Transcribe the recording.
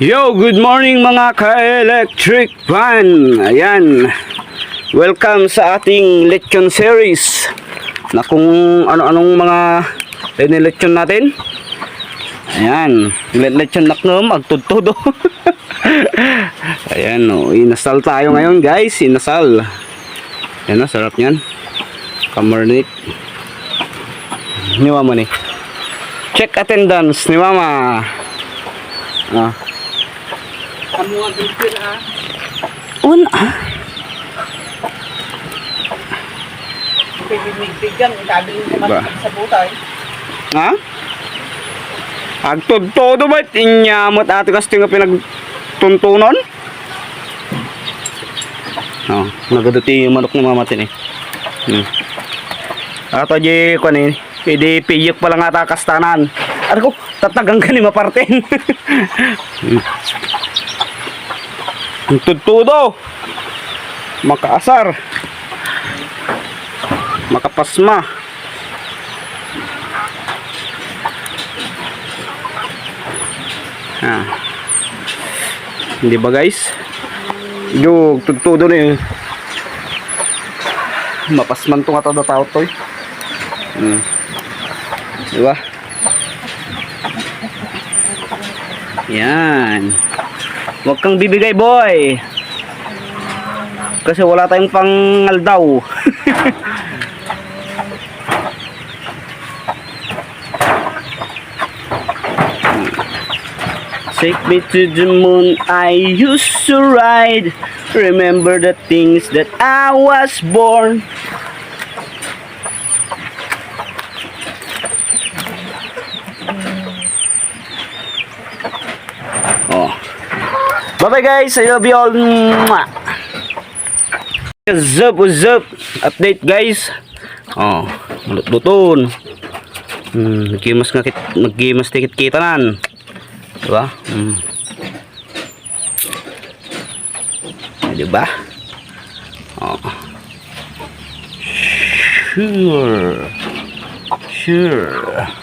Yo, good morning mga ka-electric fan. Ayan. Welcome sa ating lechon series. Na kung ano-anong mga lechon natin. Ayan. Lechon naknom, magtudtudo. Ayan, oh. inasal tayo ngayon guys. Inasal. Ayan, oh, sarap niyan. Kamarnik. Ni mama ni. Check attendance ni mama. Ah. Kamu ang bilpil ha. Un Pibigbigan, sabi mo Ba? naman sa butay. Ha? Agtod todo ba inyamot ate kasi nga pinagtuntunon? Oh, nagaduti yung manok ng mamatin eh. Hmm. Ato di ko ni, hindi piyok pa lang ata kastanan. Ano ko, tatagang ka ni maparten. hmm. Ang Tudtudo. Makaasar. Makapasma. Ah. Hindi ba guys? Yo, tudtudo na yun. Mapasman to nga to tao to eh. Hmm. Di ba? Yan. Huwag kang bibigay boy. Kasi wala tayong pangaldaw. Take me to the moon I used to ride Remember the things that I was born Bye bye guys, I love you all. Mwah. What's up, what's up? Update guys. Oh, luton. Hmm, nagkimas nga kit, nagkimas tikit kita nan. Diba? Hmm. Ah, Diba? Oh. Sure. Sure.